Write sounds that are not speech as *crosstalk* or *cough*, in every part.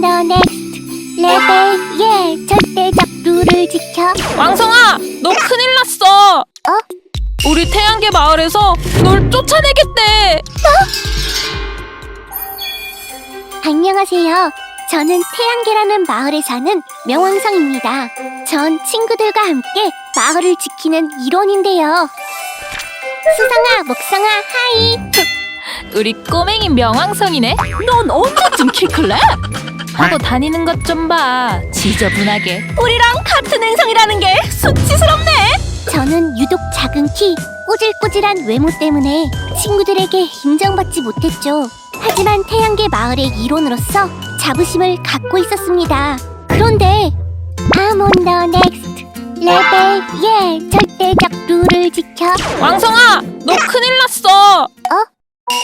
더 넥스트 레벨 예 절대적 룰을 지켜 왕성아, 너 큰일 났어. 어? 우리 태양계 마을에서 널 쫓아내겠대. 안녕하세요 저는 태양계라는 마을에 사는 명왕성입니다 전 친구들과 함께 마을을 지키는 일원인데요 수상아 목상아 하이 우리 꼬맹이 명왕성이네. 넌 언제쯤 키 클래? 하고 다니는 것 좀 봐. 지저분하게. 우리랑 같은 행성이라는 게 수치스럽네. 저는 유독 작은 키, 꼬질꼬질한 외모 때문에 친구들에게 인정받지 못했죠. 하지만 태양계 마을의 일원으로서 자부심을 갖고 있었습니다. 그런데 I'm on the next 레벨 예 절대적 룰을 지켜 왕성아, 너 큰일 났어. 어?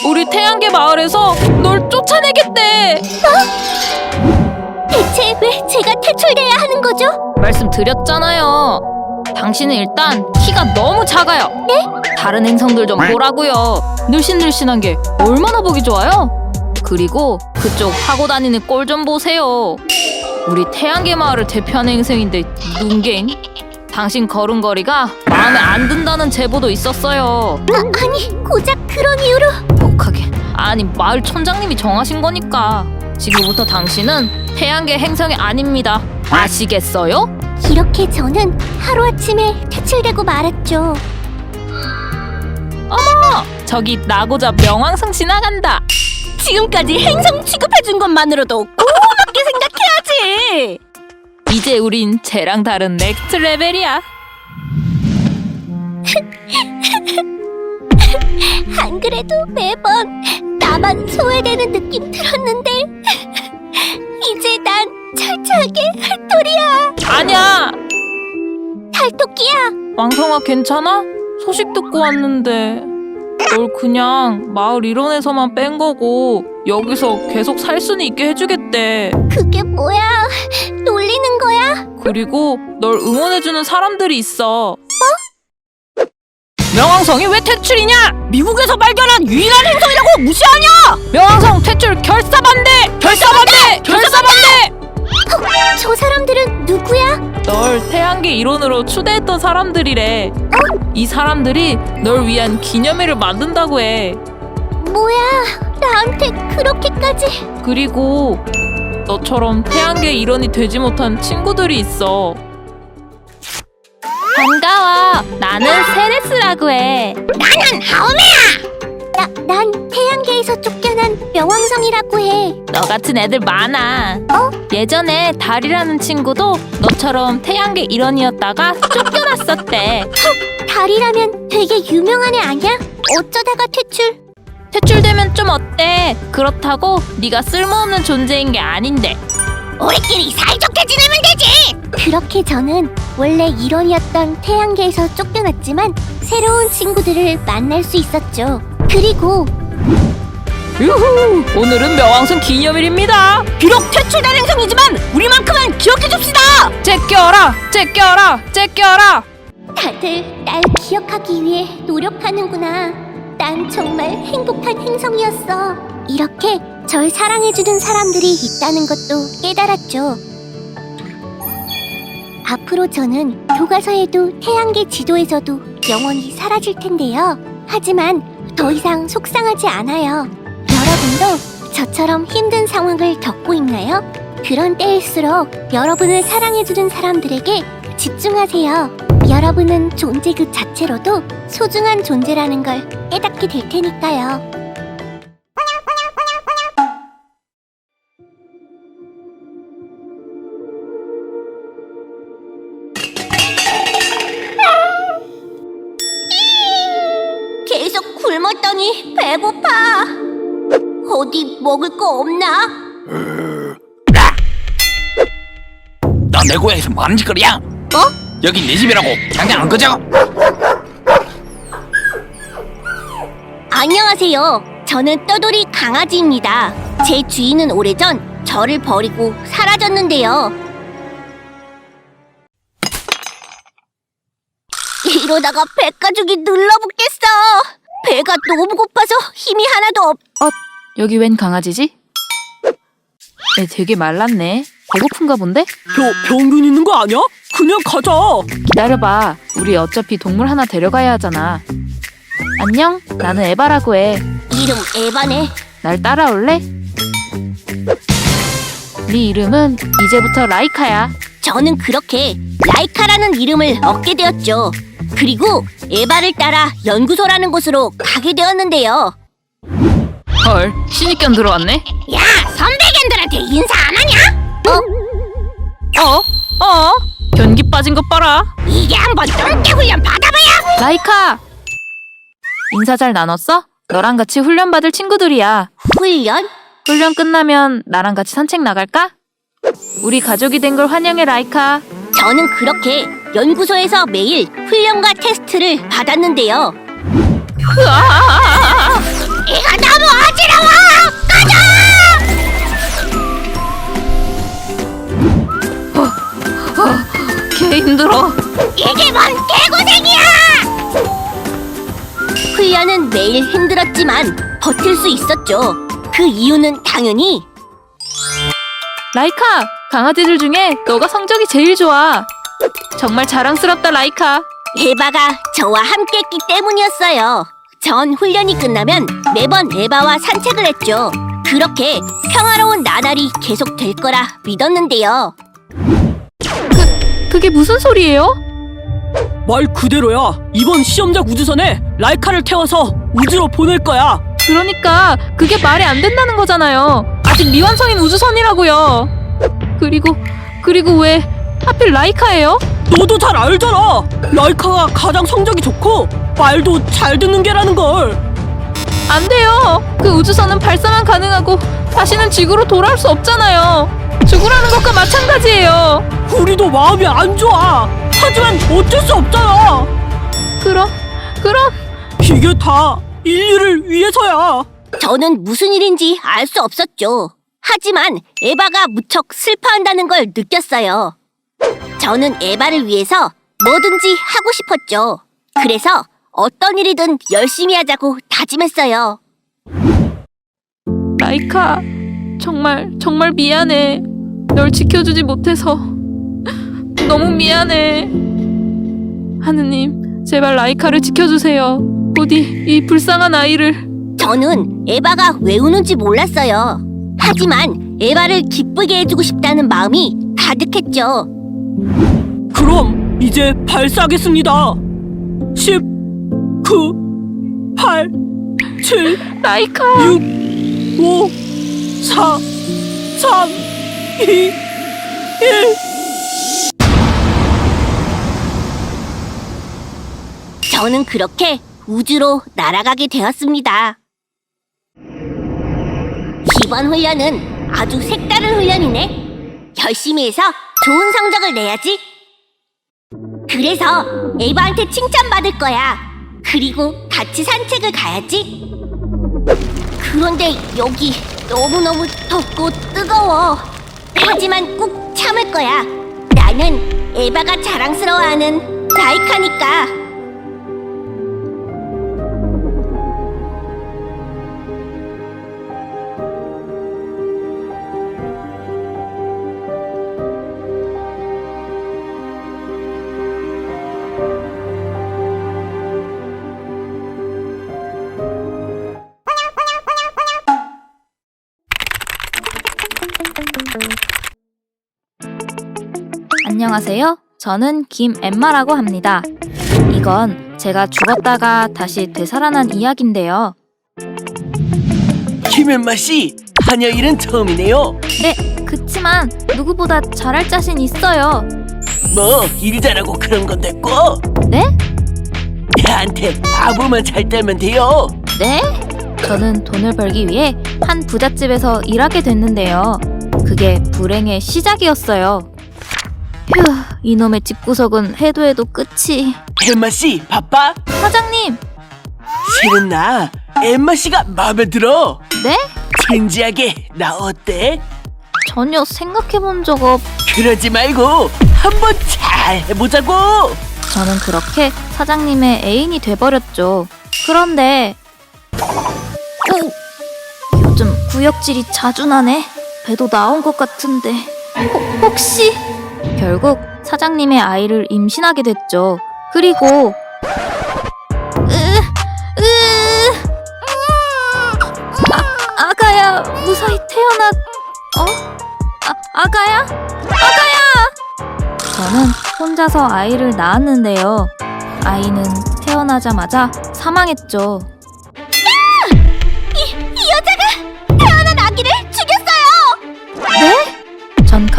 우리 태양계 마을에서 널 쫓아내겠대. 대체 왜 제가 탈출돼야 하는 거죠? 말씀드렸잖아요. 당신은 일단 키가 너무 작아요. 네? 다른 행성들 좀 보라고요. 늘씬늘씬한 게 얼마나 보기 좋아요? 그리고 그쪽 하고 다니는 꼴 좀 보세요. 우리 태양계 마을을 대표하는 행성인데 눈갱. 당신 걸음걸이가 마음에 안 든다는 제보도 있었어요. 아, 아니 고작 그런 이유로 독하게. 아니 마을 촌장님이 정하신 거니까. 지금부터 당신은 태양계 행성이 아닙니다. 아시겠어요? 이렇게 저는 하루아침에 탈출되고 말았죠. 저기 나고자 명왕성 지나간다. 지금까지 행성 취급해준 것만으로도 고맙게 생각해야지. 이제 우린 쟤랑 다른 넥스트 레벨이야. *laughs* 안 그래도 매번 나만 소외되는 느낌 들었는데 *laughs* 이제 난 철저하게 할 똘이야. 아니야. 탈토끼야. 왕성아 괜찮아? 소식 듣고 왔는데 널 그냥 마을 일원에서만 뺀 거고 여기서 계속 살 수는 있게 해주겠대. 그게 뭐야? 거야? 그리고 널 응원해주는 사람들이 있어. 명왕성이 왜 퇴출이냐? 미국에서 발견한 유일한 행성이라고 무시하냐? 명왕성 퇴출 결사 반대! 결사 반대! 결사 반대! 저 사람들은 누구야? 널 태양계 일원으로 추대했던 사람들이래. 이 사람들이 널 위한 기념회를 만든다고 해. 뭐야? 나한테 그렇게까지? 그리고 너처럼 태양계 일원이 되지 못한 친구들이 있어. 반가워. 나는 세레스라고 해. 나는 하오메야. 나, 난 태양계에서 쫓겨난 명왕성이라고 해. 너 같은 애들 많아. 예전에 달이라는 친구도 너처럼 태양계 일원이었다가 쫓겨났었대. 달이라면 되게 유명한 애 아니야? 어쩌다가 퇴출? 퇴출되면 좀 어때? 그렇다고 네가 쓸모없는 존재인 게 아닌데. 우리끼리 사이좋게 지내면 되지. 그렇게 저는 원래 일원이었던 태양계에서 쫓겨났지만 새로운 친구들을 만날 수 있었죠. 그리고 유후! 오늘은 명왕성 기념일입니다. 비록 퇴출된 행성이지만 우리만큼은 기억해 줍시다. 제껴라, 제껴라, 제껴라. 다들 날 기억하기 위해 노력하는구나. 난 정말 행복한 행성이었어. 이렇게 절 사랑해주는 사람들이 있다는 것도 깨달았죠. 앞으로 저는 교과서에도 태양계 지도에서도 영원히 사라질 텐데요. 하지만 더 이상 속상하지 않아요. 여러분도 저처럼 힘든 상황을 겪고 있나요? 그런 때일수록 여러분을 사랑해주는 사람들에게 집중하세요. 여러분은 존재 그 자체로도 소중한 존재라는 걸 깨닫게 될 테니까요. 계속 굶었더니 배고파. 어디 먹을 거 없나? 너내 고향에서 뭐 하는 짓거리야? 어? 여긴 내 집이라고 당장 안 꺼져? 안녕하세요. 저는 떠돌이 강아지입니다. 제 주인은 오래전 저를 버리고 사라졌는데요. 이러다가 배가죽이 눌러붙겠어. 배가 너무 고파서 힘이 하나도 없. 여기 웬 강아지지? 애 되게 말랐네. 배고픈가 본데? 병, 병균 있는 거 아니야? 그냥 가자. 기다려봐. 우리 어차피 동물 하나 데려가야 하잖아. 안녕. 나는 에바라고 해. 이름 에바네. 날 따라올래? 네 이름은 이제부터 라이카야. 저는 그렇게 라이카라는 이름을 얻게 되었죠. 그리고 에바를 따라 연구소라는 곳으로 가게 되었는데요. 헐, 신입견 들어왔네. 야, 선배견들한테 인사 안 하냐? 어? 어? 어? 변기 빠진 것 봐라. 이게 한번 똥개 훈련 받아봐야. 라이카! 인사 잘 나눴어? 너랑 같이 훈련 받을 친구들이야. 훈련? 훈련 끝나면 나랑 같이 산책 나갈까? 우리 가족이 된 걸 환영해, 라이카. 저는 그렇게 연구소에서 매일 훈련과 테스트를 받았는데요. 이거 *laughs* *laughs* 힘들어. 이게 뭔 개고생이야! 훈련은 매일 힘들었지만 버틸 수 있었죠. 그 이유는 당연히 라이카! 강아지들 중에 너가 성적이 제일 좋아. 정말 자랑스럽다, 라이카. 에바가 저와 함께 했기 때문이었어요. 전 훈련이 끝나면 매번 에바와 산책을 했죠. 그렇게 평화로운 나날이 계속될 거라 믿었는데요. 그게 무슨 소리예요? 말 그대로야. 이번 시험작 우주선에 라이카를 태워서 우주로 보낼 거야. 그러니까 그게 말이 안 된다는 거잖아요. 아직 미완성인 우주선이라고요. 그리고 그리고 왜 하필 라이카예요? 너도 잘 알잖아. 라이카가 가장 성적이 좋고 말도 잘 듣는 게라는 걸. 안 돼요. 그 우주선은 발사만 가능하고 다시는 지구로 돌아올 수 없잖아요. 죽으라는 것과 마찬가지예요. 우리도 마음이 안 좋아. 하지만 어쩔 수 없잖아. 그럼 그럼 이게 다 인류를 위해서야. 저는 무슨 일인지 알 수 없었죠. 하지만 에바가 무척 슬퍼한다는 걸 느꼈어요. 저는 에바를 위해서 뭐든지 하고 싶었죠. 그래서 어떤 일이든 열심히 하자고 다짐했어요. 라이카 정말 정말 미안해. 널 지켜주지 못해서 너무 미안해. 하느님 제발 라이카를 지켜주세요. 부디 이 불쌍한 아이를 저는 에바가 왜 우는지 몰랐어요. 하지만 에바를 기쁘게 해주고 싶다는 마음이 가득했죠. 그럼 이제 발사하겠습니다. 10, 9, 8, 7, 라이카 6, 5, 4, 3, 2, 1. 저는 그렇게 우주로 날아가게 되었습니다. 이번 훈련은 아주 색다른 훈련이네. 열심히 해서 좋은 성적을 내야지. 그래서 에바한테 칭찬받을 거야. 그리고 같이 산책을 가야지. 그런데 여기 너무너무 덥고 뜨거워. 하지만 꾹 참을 거야. 나는 에바가 자랑스러워하는 라이카니까. 안녕하세요. 저는 김엠마라고 합니다. 이건 제가 죽었다가 다시 되살아난 이야기인데요. 김연마 씨, 한여 일은 처음이네요. 네, 그치만 누구보다 잘할 자신 있어요. 뭐 일 잘하고 그런 건 됐고 네? 나한테 아부만 잘 따면 돼요. 네? 저는 돈을 벌기 위해 한 부잣집에서 일하게 됐는데요. 그게 불행의 시작이었어요. 휴, 이놈의 집구석은 해도 해도 끝이. 엠마 씨 바빠? 사장님, 실은 나 엠마 씨가 마음에 들어. 네? 진지하게 나 어때? 전혀 생각해 본 적 없. 그러지 말고 한번 잘 해보자고. 저는 그렇게 사장님의 애인이 돼버렸죠. 그런데 어, 요즘 구역질이 자주 나네. 배도 나온 것 같은데 혹- 혹시 결국 사장님의 아이를 임신하게 됐죠. 그리고 아, 아가야 무사히 태어났 어? 아, 아가야? 아가야! 저는 혼자서 아이를 낳았는데요. 아이는 태어나자마자 사망했죠.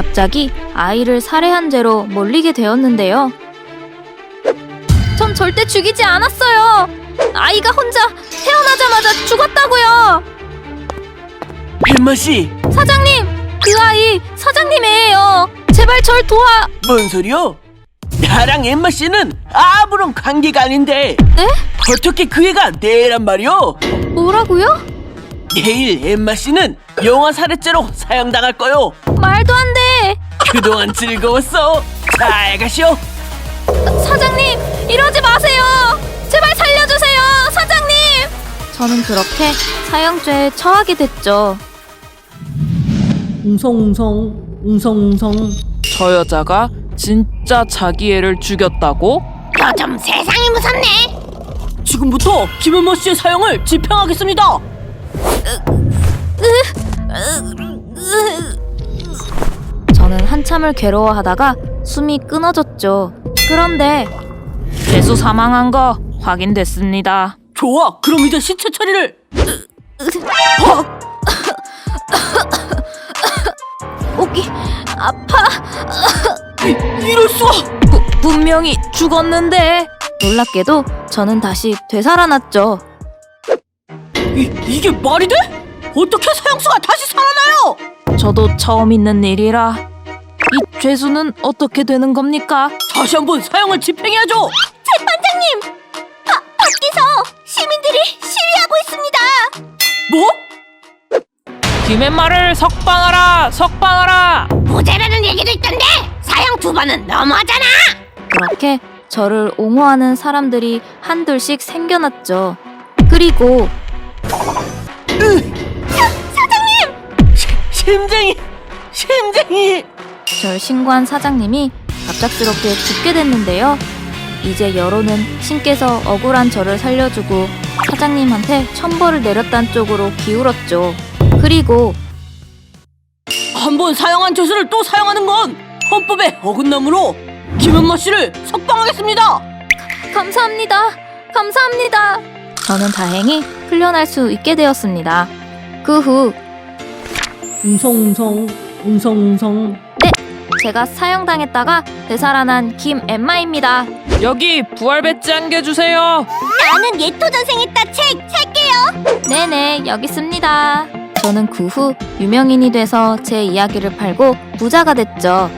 갑자기 아이를 살해한 죄로 몰리게 되었는데요. 전 절대 죽이지 않았어요. 아이가 혼자 태어나자마자 죽었다고요. 엠마 씨, 사장님, 그 아이 사장님이에요. 제발 절 도와. 뭔 소리요? 나랑 엠마 씨는 아무런 관계가 아닌데 네? 어떻게 그 애가 내란 말이오? 뭐라고요? 내일 엠마 씨는 영화 살해죄로 사형당할 거요. 말도 안 돼. 그동안 즐거웠어. 잘 가시오. 사장님, 이러지 마세요. 제발 살려주세요, 사장님. 저는 그렇게 사형죄에 처하게 됐죠. 웅성웅성 웅성웅성 저 여자가 진짜 자기 애를 죽였다고? 요즘 세상이 무섭네. 지금부터 김은모 씨의 사형을 집행하겠습니다. 저는 한참을 괴로워하다가 숨이 끊어졌죠. 그런데 죄수 사망한 거 확인됐습니다. 좋아, 그럼 이제 시체 처리를. 목이 아파. 이, 이럴 수가. 부, 분명히 죽었는데 놀랍게도 저는 다시 되살아났죠. 이, 이게 말이 돼? 어떻게 사형수가 다시 살아나요? 저도 처음 있는 일이라 이 죄수는 어떻게 되는 겁니까? 다시 한번 사형을 집행해야죠. 재판장님, 바, 밖에서 시민들이 시위하고 있습니다. 뭐? 김앤말을 석방하라! 석방하라! 무죄라는 얘기도 있던데 사형 두 번은 너무하잖아. 그렇게 저를 옹호하는 사람들이 한둘씩 생겨났죠. 그리고 심장이, 심장이. 절 신고한 사장님이 갑작스럽게 죽게 됐는데요. 이제 여론은 신께서 억울한 저를 살려주고 사장님한테 천벌을 내렸단 쪽으로 기울었죠. 그리고 한 번 사형한 죄수를 또 사형하는 건 헌법의 어긋나무로 김은모 씨를 석방하겠습니다. 감사합니다. 감사합니다. 저는 다행히 풀려날 수 있게 되었습니다. 그 후 웅성웅성 웅성웅성 제가 사형당했다가 되살아난 김엠마입니다. 여기 부활 배지 한개 주세요. 나는 예토전생했다 책 살게요. 네네, 여기 있습니다. 저는 그 후 유명인이 돼서 제 이야기를 팔고 부자가 됐죠.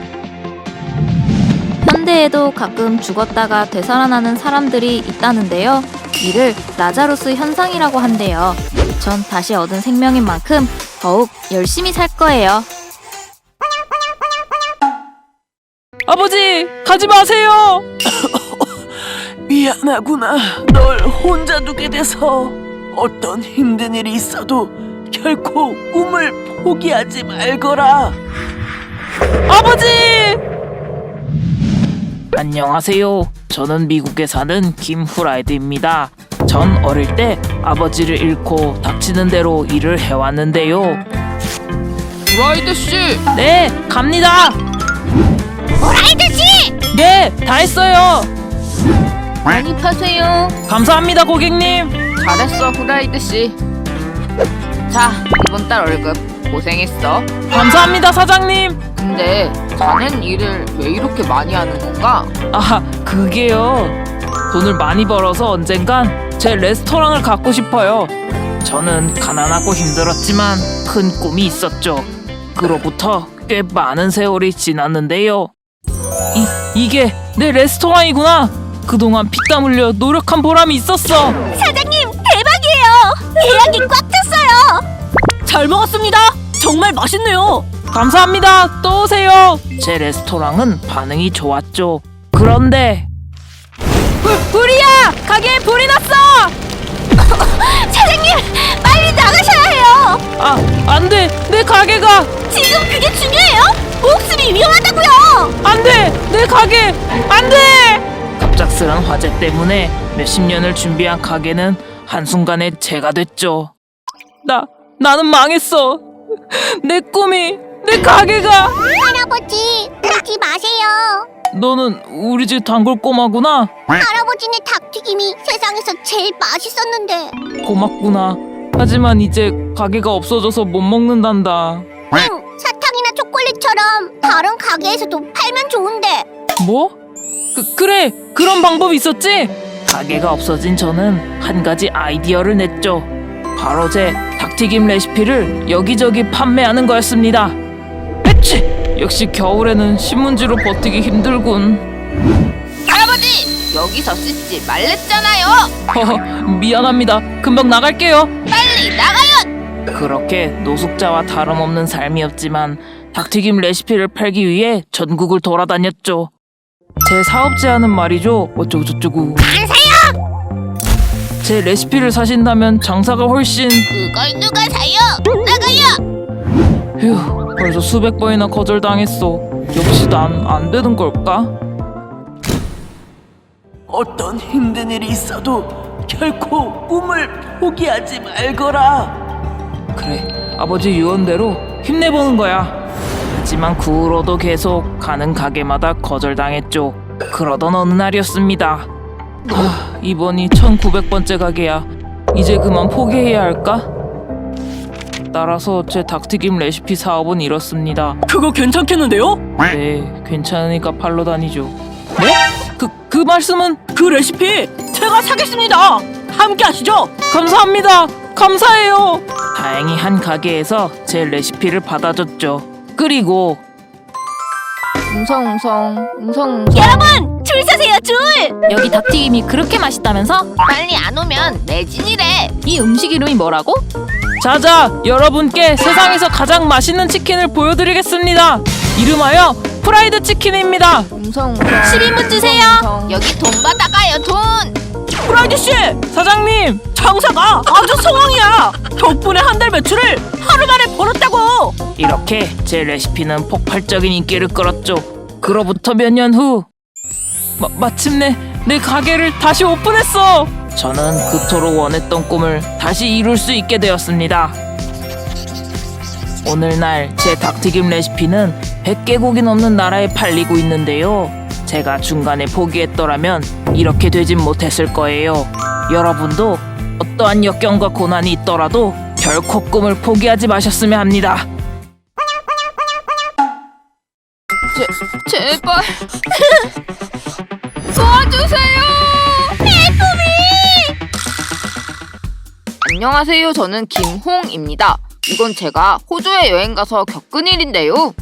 현대에도 가끔 죽었다가 되살아나는 사람들이 있다는데요. 이를 라자루스 현상이라고 한대요. 전 다시 얻은 생명인 만큼 더욱 열심히 살 거예요. 아버지, 가지 마세요! *laughs* 미안하구나. 널 혼자 두게 돼서 어떤 힘든 일이 있어도 결코 꿈을 포기하지 말거라. 아버지! 안녕하세요. 저는 미국에 사는 김후라이드입니다. 전 어릴 때 아버지를 잃고 닥치는 대로 일을 해왔는데요. 후라이드 씨! 네, 갑니다. 오라이드 씨. 네, 다 했어요. 많이 파세요. 감사합니다, 고객님. 잘했어 후라이드 씨. 자 이번 달 월급 고생했어. 감사합니다, 사장님. 근데 자넨 일을 왜 이렇게 많이 하는 건가? 아, 그게요. 돈을 많이 벌어서 언젠간 제 레스토랑을 갖고 싶어요. 저는 가난하고 힘들었지만 큰 꿈이 있었죠. 그로부터 꽤 많은 세월이 지났는데요. 이, 이게 내 레스토랑이구나. 그동안 피땀 흘려 노력한 보람이 있었어. 사장님 대박이에요. 예약이 꽉 찼어요. 잘 먹었습니다. 정말 맛있네요. 감사합니다. 또 오세요. 제 레스토랑은 반응이 좋았죠. 그런데 불이야! 가게에 불이 났어! *laughs* 사장님 빨리 나가셔야 해요. 아, 안 돼. 내 가게가 지금 그게 중요해요? 목숨이 위험하다고요! 안돼! 내 가게! 안돼! 갑작스런 화재 때문에 몇십 년을 준비한 가게는 한순간에 재가 됐죠. 나 나는 망했어. 내 꿈이 내 가게가! 할아버지, 그러지 마세요. 너는 우리 집 단골 꼬마구나? 할아버지네 닭튀김이 세상에서 제일 맛있었는데. 고맙구나. 하지만 이제 가게가 없어져서 못 먹는단다. 응, 사탕이나 초콜릿처럼 다른 가게에서도 팔면 좋은데. 뭐? 그, 그래 그런 방법이 있었지 가게가 없어진 저는 한 가지 아이디어를 냈죠 바로 제 닭튀김 레시피를 여기저기 판매하는 거였습니다 에치! 역시 겨울에는 신문지로 버티기 힘들군 할아버지 여기서 씻지 말랬잖아요. 허허 미안합니다 금방 나갈게요 빨리 나가요. 그렇게 노숙자와 다름없는 삶이었지만 닭튀김 레시피를 팔기 위해 전국을 돌아다녔죠 제 사업 제안은 말이죠 어쩌고저쩌고 안 사요! 제 레시피를 사신다면 장사가 훨씬 그걸 누가 사요? 나가요! 휴 벌써 수백 번이나 거절당했어 역시 난 안 되는 걸까? 어떤 힘든 일이 있어도 결코 꿈을 포기하지 말거라. 그래 아버지 유언대로 힘내보는 거야 하지만 그 후로도 계속 가는 가게마다 거절당했죠 그러던 어느 날이었습니다 하, 이번이 1900번째 가게야 이제 그만 포기해야 할까? 따라서 제 닭튀김 레시피 사업은 이렇습니다 그거 괜찮겠는데요? 네 괜찮으니까 팔러 다니죠 네? 그, 그 말씀은 그 레시피 제가 사겠습니다. 함께 하시죠. 감사합니다. 감사해요. 다행히 한 가게에서 제 레시피를 받아줬죠. 그리고 웅성웅성 웅성웅성 여러분, 줄 서세요, 줄! 여기 닭튀김이 그렇게 맛있다면서? 빨리 안 오면 매진이래. 이 음식 이름이 뭐라고? 자자 여러분께 세상에서 가장 맛있는 치킨을 보여드리겠습니다. 이름하여 프라이드 치킨입니다. 웅성웅성 10인분 주세요. 여기 돈 받아가요 돈. 프라이드 씨, 사장님 장사가 아주 성황이야. 덕분에 한 달 매출을 하루 만에 벌었다고. 이렇게 제 레시피는 폭발적인 인기를 끌었죠. 그로부터 몇 년 후 마, 마침내 내 가게를 다시 오픈했어. 저는 그토록 원했던 꿈을 다시 이룰 수 있게 되었습니다. 오늘날 제 닭튀김 레시피는 100개국이 넘는 나라에 팔리고 있는데요. 제가 중간에 포기했더라면 이렇게 되진 못했을 거예요. 여러분도 어떠한 역경과 고난이 있더라도 결코 꿈을 포기하지 마셨으면 합니다. 제발 *laughs* 도와주세요. 안녕하세요. 저는 김홍입니다. 이건 제가 호주에 여행 가서 겪은 일인데요.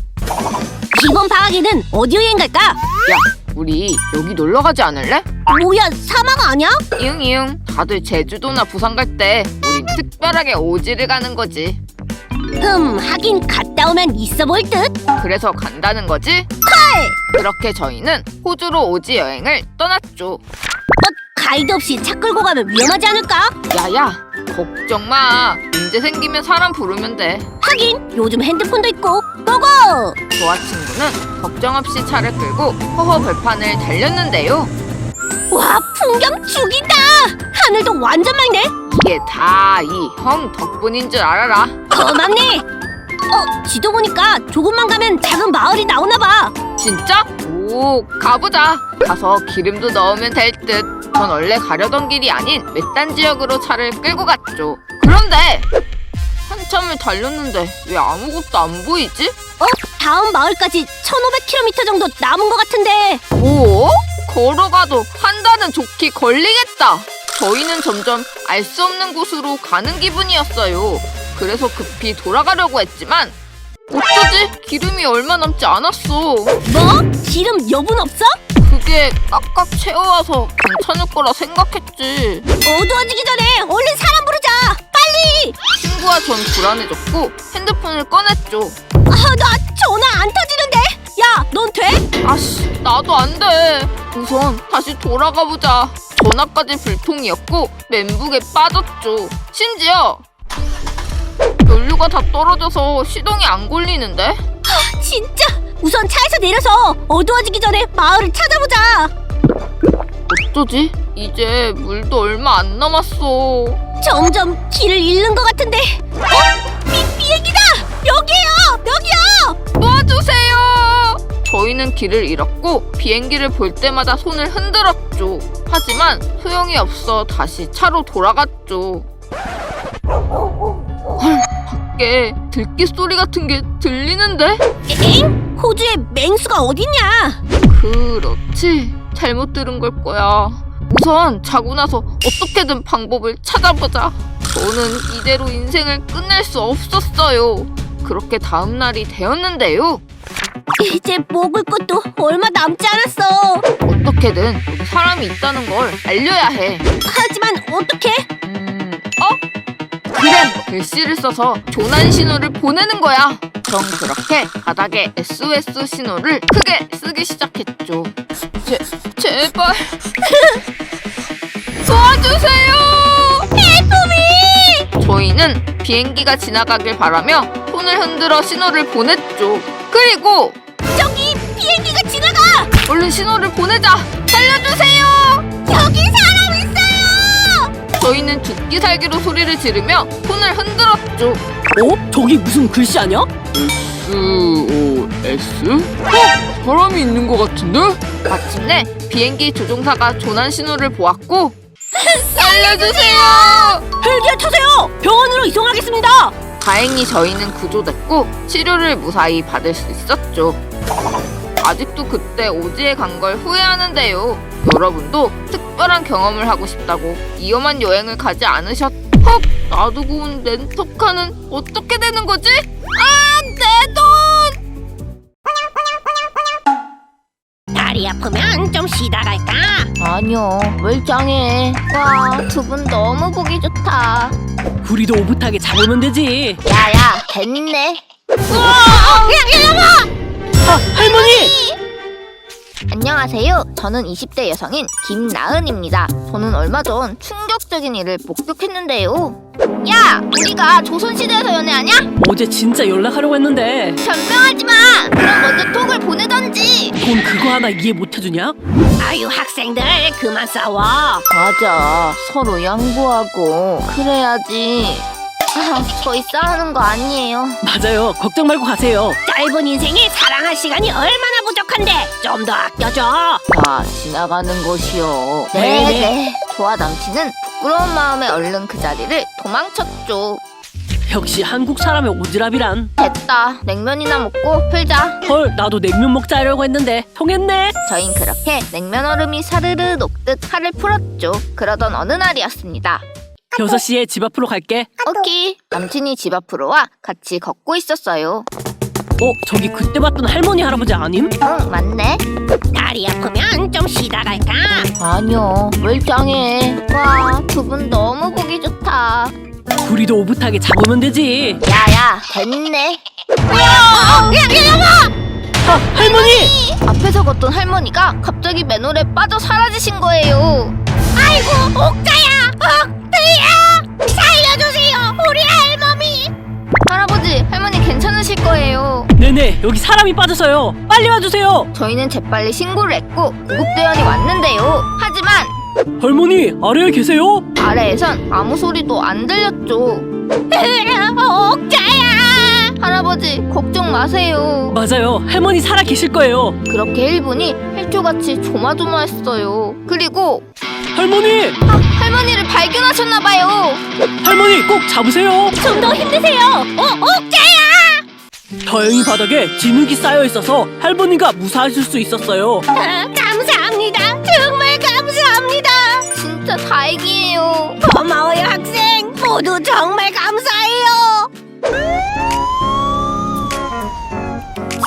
이번 방학에는 어디 여행 갈까? 야, 우리 여기 놀러 가지 않을래? 뭐야, 사막 아니야? 이응 이응. 다들 제주도나 부산 갈 때 우린 특별하게 오지를 가는 거지. 흠, 하긴 갔다 오면 있어 볼 듯. 그래서 간다는 거지? 그렇게 저희는 호주로 오지 여행을 떠났죠. 가이드 없이 차 끌고 가면 위험하지 않을까? 야야, 걱정 마. 문제 생기면 사람 부르면 돼. 하긴 요즘 핸드폰도 있고. 고고! 조아 친구는 걱정 없이 차를 끌고 허허 벌판을 달렸는데요. 와, 풍경 죽인다! 하늘도 완전 맑네. 이게 다 이 형 덕분인 줄 알아라. 고맙네. 어, 지도 보니까 조금만 가면 작은 마을이 나오나 봐. 진짜? 오, 가보자. 가서 기름도 넣으면 될 듯. 전 원래 가려던 길이 아닌 외딴 지역으로 차를 끌고 갔죠. 그런데 한참을 달렸는데 왜 아무것도 안 보이지? 어? 다음 마을까지 1500km 정도 남은 것 같은데. 뭐? 걸어가도 한 달은 좋게 걸리겠다. 저희는 점점 알 수 없는 곳으로 가는 기분이었어요. 그래서 급히 돌아가려고 했지만 어쩌지? 기름이 얼마 남지 않았어. 뭐? 기름 여분 없어? 그게 깍깍 채워와서 괜찮을 거라 생각했지. 어두워지기 전에 얼른 사람 부르자. 빨리! 친구와 전 불안해졌고 핸드폰을 꺼냈죠. 아, 나 전화 안 터지는데. 야, 넌 돼? 아씨, 나도 안 돼. 우선 다시 돌아가 보자. 전화까지 불통이었고 멘붕에 빠졌죠. 심지어 연료가 다 떨어져서 시동이 안 걸리는데? 진짜 우선 차에서 내려서 어두워지기 전에 마을을 찾아보자. 어쩌지? 이제 물도 얼마 안 남았어. 점점 길을 잃는 것 같은데. 어? 비, 비행기다! 여기요! 여기요! 도와주세요! 저희는 길을 잃었고 비행기를 볼 때마다 손을 흔들었죠. 하지만 소용이 없어 다시 차로 돌아갔죠. 헐, 밖에 들기 소리 같은 게 들리는데? 엥? 호주에 맹수가 어딨냐? 그렇지. 잘못 들은 걸 거야. 우선 자고 나서 어떻게든 방법을 찾아보자. 저는 이대로 인생을 끝낼 수 없었어요. 그렇게 다음 날이 되었는데요. 이제 먹을 것도 얼마 남지 않았어. 어떻게든 여기 사람이 있다는 걸 알려야 해. 하지만 어떻게? 음, 어? 그래! 글씨를 써서 조난 신호를 보내는 거야. 그럼 그렇게 바닥에 SOS 신호를 크게 쓰기 시작했죠. 제, 제발. *laughs* 도와주세요! 해프미! 저희는 비행기가 지나가길 바라며 손을 흔들어 신호를 보냈죠. 그리고 저기 비행기가 지나가! 얼른 신호를 보내자! 살려주세요! 여기 사람 있어요! 저희는 죽기 살기로 소리를 지르며 손을 흔들었죠. 어? 저기 무슨 글씨 아냐? S O S? 어? 사람이 있는 것 같은데? 마침내 비행기 조종사가 조난 신호를 보았고 *laughs* 살려주세요! 헬기에 타세요! 병원으로 이송하겠습니다! 다행히 저희는 구조됐고 치료를 무사히 받을 수 있었죠. 아직도 그때 오지에 간 걸 후회하는데요. 여러분도 특별한 경험을 하고 싶다고 위험한 여행을 가지 않으셨? 헉! 놔두고 온 렌터카는 어떻게 되는 거지? 아! 내 돈! 다리 아프면 좀 쉬다 갈까? 아니요, 멀쩡해. 와, 두 분 너무 보기 좋다. 우리도 오붓하게 잡으면 되지. 야야, 됐네. 아, 할머니! 안녕하세요. 저는 20대 여성인 김나은입니다. 저는 얼마 전 충격적인 일을 목격했는데요. 야, 우리가 조선시대에서 연애하냐? 어제 진짜 연락하려고 했는데 변명하지 마. 그럼 먼저 톡을 보내던지. 돈 그거 하나 이해 못 해주냐? 아유 학생들 그만 싸워 맞아. 서로 양보하고 그래야지. 아, 저희 싸우는 거 아니에요. 맞아요. 걱정 말고 가세요. 짧은 인생에 사랑할 시간이 얼마나 부족한데 좀 더 아껴줘 다 지나가는 것이요. 네네. 좋아 남친은 부끄러운 마음에 얼른 그 자리를 도망쳤죠. 역시 한국 사람의 오지랖이란. 됐다. 냉면이나 먹고 풀자. 헐, 나도 냉면 먹자 하려고 했는데 통했네. 저흰 그렇게 냉면 얼음이 사르르 녹듯 팔을 풀었죠. 그러던 어느 날이었습니다. 6시에 집 앞으로 갈게. 오키. 남친이 집 앞으로 와 같이 걷고 있었어요. 어, 저기 그때 봤던 할머니 할아버지 아님? 응, 맞네. 다리 아프면 좀 쉬다 갈까? 아니요, 멀쩡해. 와, 두 분 너무 보기 좋다. 우리도 오붓하게 잡으면 되지. 야야, 됐네. 아, 할머니! 앞에서 걷던 할머니가 갑자기 맨홀에 빠져 사라지신 거예요. 여기 사람이 빠져서요. 빨리 와주세요. 저희는 재빨리 신고를 했고 구급대원이 왔는데요. 하지만 할머니, 아래에 계세요? 아래에선 아무 소리도 안 들렸죠. *laughs* 옥자야 할아버지, 걱정 마세요. 맞아요. 할머니 살아 계실 거예요. 그렇게 1분이 헬조같이 조마조마했어요. 그리고 할머니! 아, 할머니를 발견하셨나봐요. 할머니 꼭 잡으세요. 좀 더 힘내세요 어 옥자야 다행히 바닥에 진흙이 쌓여 있어서 할머니가 무사하실 수 있었어요. 아, 감사합니다 정말 감사합니다 진짜 다행이에요. 고마워요 학생 모두 정말 감사해요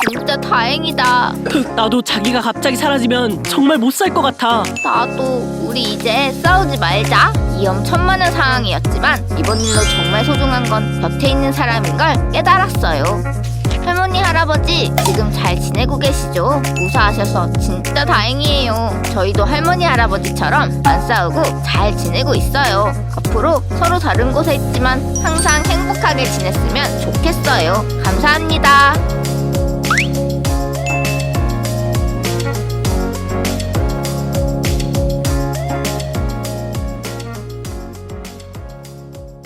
진짜 다행이다. 흑, 나도 자기가 갑자기 사라지면 정말 못 살 것 같아. 나도 우리 이제 싸우지 말자. 위험천만한 상황이었지만 이번 일로 정말 소중한 건 곁에 있는 사람인 걸 깨달았어요. 할머니, 할아버지, 지금 잘 지내고 계시죠? 무사하셔서 진짜 다행이에요. 저희도 할머니, 할아버지처럼 안 싸우고 잘 지내고 있어요. 앞으로 서로 다른 곳에 있지만 항상 행복하게 지냈으면 좋겠어요. 감사합니다.